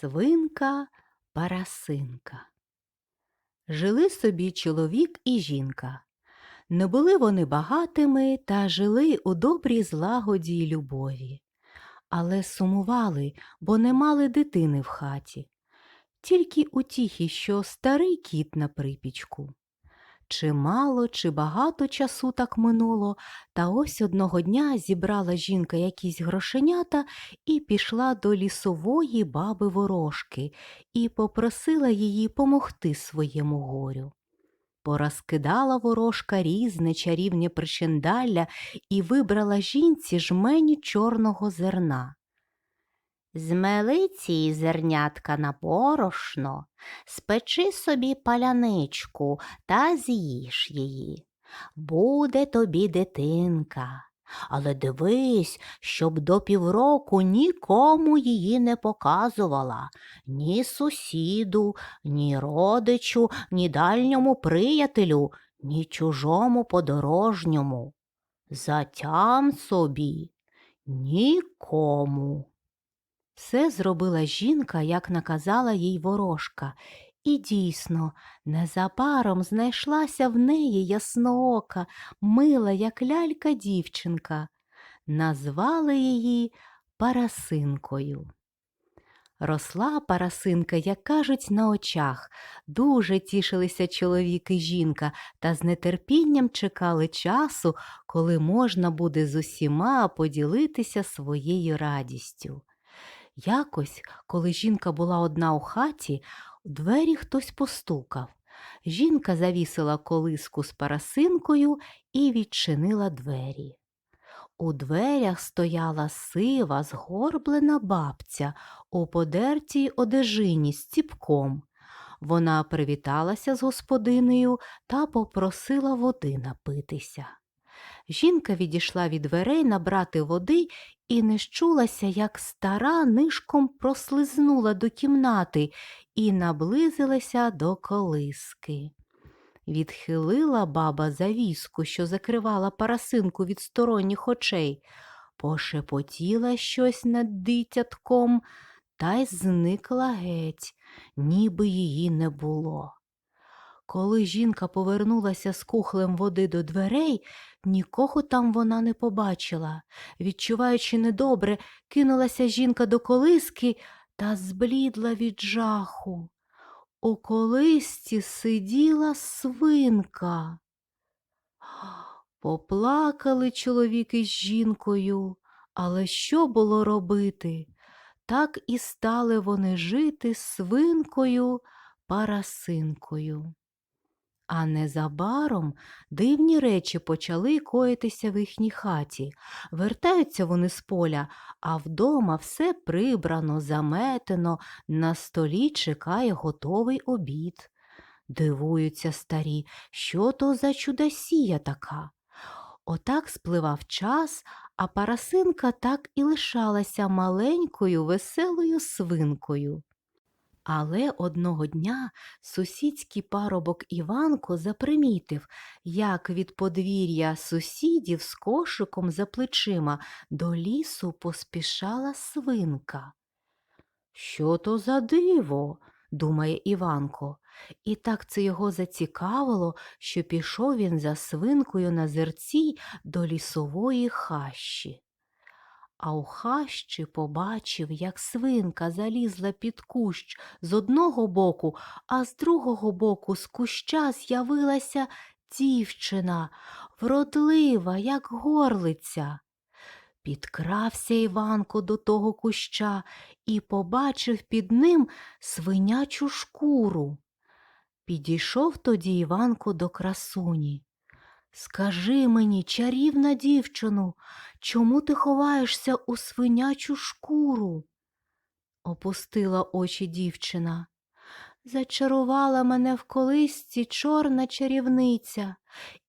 Свинка Парасинка. Жили собі чоловік і жінка. Не були вони багатими та жили у добрій злагоді й любові. Але сумували, бо не мали дитини в хаті. Тільки утіхи, що старий кіт на припічку. Чи мало, чи багато часу так минуло, та ось одного дня зібрала жінка якісь грошенята і пішла до лісової баби ворожки і попросила її помогти своєму горю. Порозкидала ворожка різне чарівне причиндалля і вибрала жінці жмені чорного зерна. Змели ці зернятка на порошно, спечи собі паляничку та з'їж її. Буде тобі дитинка, але дивись, щоб до півроку нікому її не показувала, ні сусіду, ні родичу, ні дальньому приятелю, ні чужому подорожньому. Затям собі нікому. Все зробила жінка, як наказала їй ворожка, і дійсно, незабаром знайшлася в неї ясноока, мила, як лялька дівчинка. Назвали її Парасинкою. Росла Парасинка, як кажуть, на очах. Дуже тішилися чоловік і жінка та з нетерпінням чекали часу, коли можна буде з усіма поділитися своєю радістю. Якось, коли жінка була одна у хаті, у двері хтось постукав. Жінка завісила колиску з парасинкою і відчинила двері. У дверях стояла сива, згорблена бабця у подертій одежині з ціпком. Вона привіталася з господинею та попросила води напитися. Жінка відійшла від дверей набрати води і не щулася, як стара нишком прослизнула до кімнати і наблизилася до колиски. Відхилила баба завіску, що закривала парасинку від сторонніх очей, пошепотіла щось над дитятком та й зникла геть, ніби її не було. Коли жінка повернулася з кухлем води до дверей, нікого там вона не побачила. Відчуваючи недобре, кинулася жінка до колиски та зблідла від жаху. У колисці сиділа свинка. Поплакали чоловік із жінкою, але що було робити? Так і стали вони жити свинкою парасинкою. А незабаром дивні речі почали коїтися в їхній хаті. Вертаються вони з поля, а вдома все прибрано, заметено, на столі чекає готовий обід. Дивуються старі, що то за чудосія така. Отак спливав час, а парасинка так і лишалася маленькою веселою свинкою. Але одного дня сусідський парубок Іванко запримітив, як від подвір'я сусідів з кошиком за плечима до лісу поспішала свинка. Що то за диво? думає Іванко. І так це його зацікавило, що пішов він за свинкою на зерці до лісової хащі. А у хащі побачив, як свинка залізла під кущ з одного боку, а з другого боку з куща з'явилася дівчина, вродлива, як горлиця. Підкрався Іванко до того куща і побачив під ним свинячу шкуру. Підійшов тоді Іванко до красуні. Скажи мені, чарівна дівчину, чому ти ховаєшся у свинячу шкуру? Опустила очі дівчина. Зачарувала мене в колисці чорна чарівниця,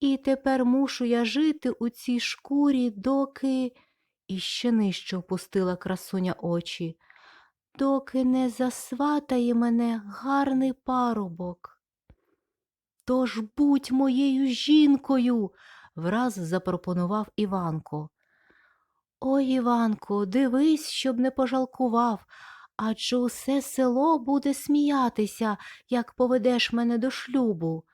і тепер мушу я жити у цій шкурі, доки. І ще нижче опустила красуня очі, доки не засватає мене гарний парубок. Тож будь моєю жінкою, враз запропонував Іванко. Ой, Іванко, дивись, щоб не пожалкував, адже усе село буде сміятися, як поведеш мене до шлюбу.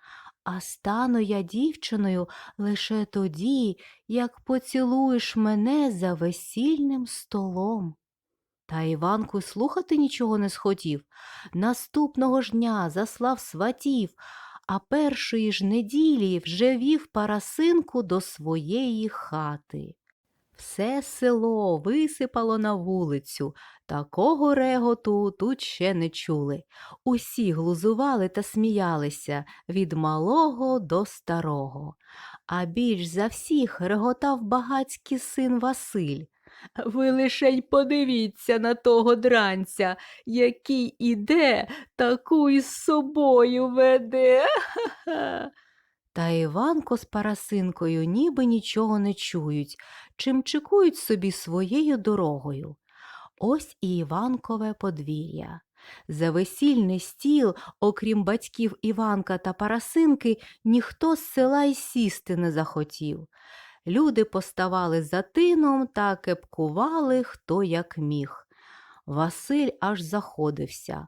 А стану я дівчиною лише тоді, як поцілуєш мене за весільним столом. Та Іванку слухати нічого не схотів. Наступного ж дня заслав сватів, а першої ж неділі вже вів парасинку до своєї хати. Все село висипало на вулицю, такого реготу тут ще не чули. Усі глузували та сміялися від малого до старого. А більш за всіх реготав багацький син Василь. Ви лишень подивіться на того дранця, який іде, таку із собою веде. Та Іванко з Парасинкою ніби нічого не чують, чим чекують собі своєю дорогою. Ось і Іванкове подвір'я. За весільний стіл, окрім батьків Іванка та Парасинки, ніхто з села й сісти не захотів. Люди поставали за тином та кепкували хто як міг. Василь аж заходився.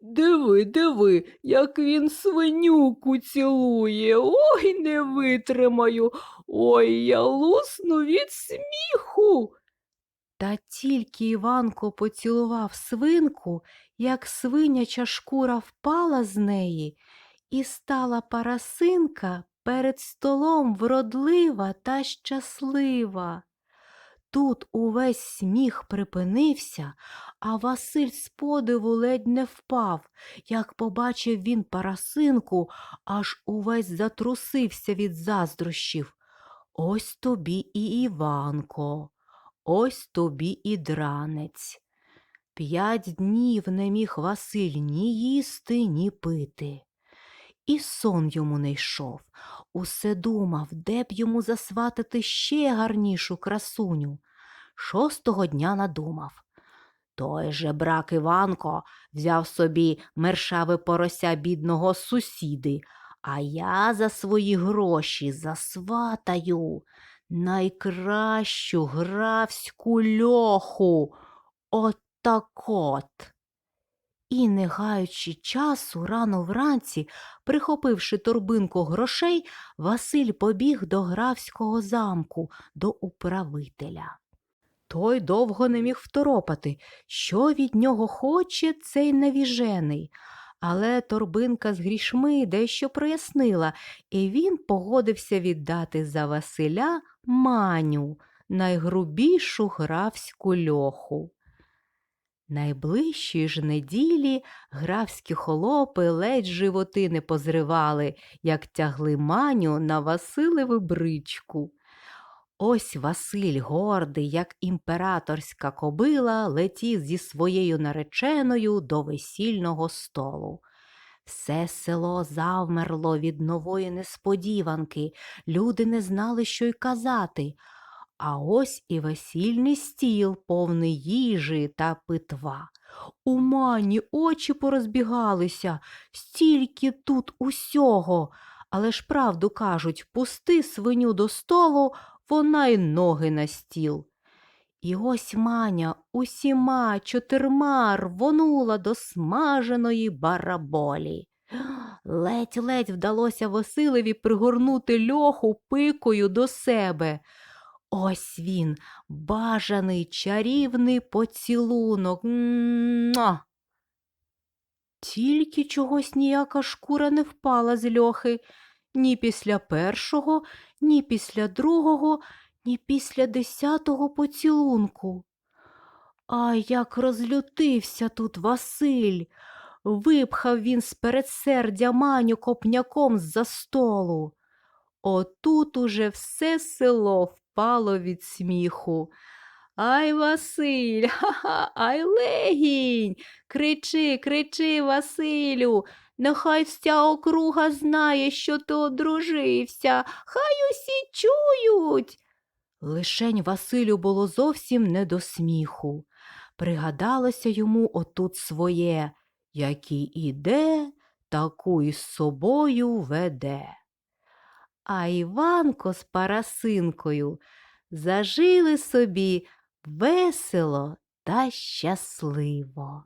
Диви, диви, як він свинюку цілує. Ой, не витримаю. Ой, я лусну від сміху. Та тільки Іванко поцілував свинку, як свиняча шкура впала з неї, і стала парасинка перед столом вродлива та щаслива. Тут увесь сміх припинився, а Василь з подиву ледь не впав. Як побачив він парасинку, аж увесь затрусився від заздрощів. Ось тобі і Іванко, ось тобі і дранець. П'ять днів не міг Василь ні їсти, ні пити. І сон йому не йшов. Усе думав, де б йому засватати ще гарнішу красуню. Шостого дня надумав. Той же брак Іванко взяв собі мершаве порося бідного сусіди, а я за свої гроші засватаю найкращу графську льоху. Отак-от. І, не гаючи часу, рано вранці, прихопивши торбинку грошей, Василь побіг до графського замку, до управителя. Той довго не міг второпати, що від нього хоче цей навіжений. Але торбинка з грішми дещо прояснила, і він погодився віддати за Василя маню, найгрубішу графську льоху. Найближчої ж неділі графські холопи ледь животи не позривали, як тягли маню на Василеву бричку. Ось Василь, гордий, як імператорська кобила, летів зі своєю нареченою до весільного столу. Все село завмерло від нової несподіванки, люди не знали, що й казати. А ось і весільний стіл, повний їжі та питва. У мані очі порозбігалися, стільки тут усього. Але ж правду кажуть, пусти свиню до столу, вона й ноги на стіл. І ось маня усіма чотирма рвонула до смаженої бараболі. Ледь-ледь вдалося Василеві пригорнути льоху пикою до себе. Ось він, бажаний чарівний поцілунок. Муа! Тільки чогось ніяка шкура не впала з льохи, ні після першого, ні після другого, ні після десятого поцілунку. А як розлютився тут Василь. Випхав він з передсердя маню копняком з-за столу. Отут уже все село впало від сміху. Ай, Василь, ха-ха, ай легінь. Кричи, кричи, Василю, нехай вся округа знає, що ти одружився, хай усі чують. Лишень Василю було зовсім не до сміху. Пригадалося йому отут своє, який іде, таку із собою веде. А Іванко з Парасинкою зажили собі весело та щасливо.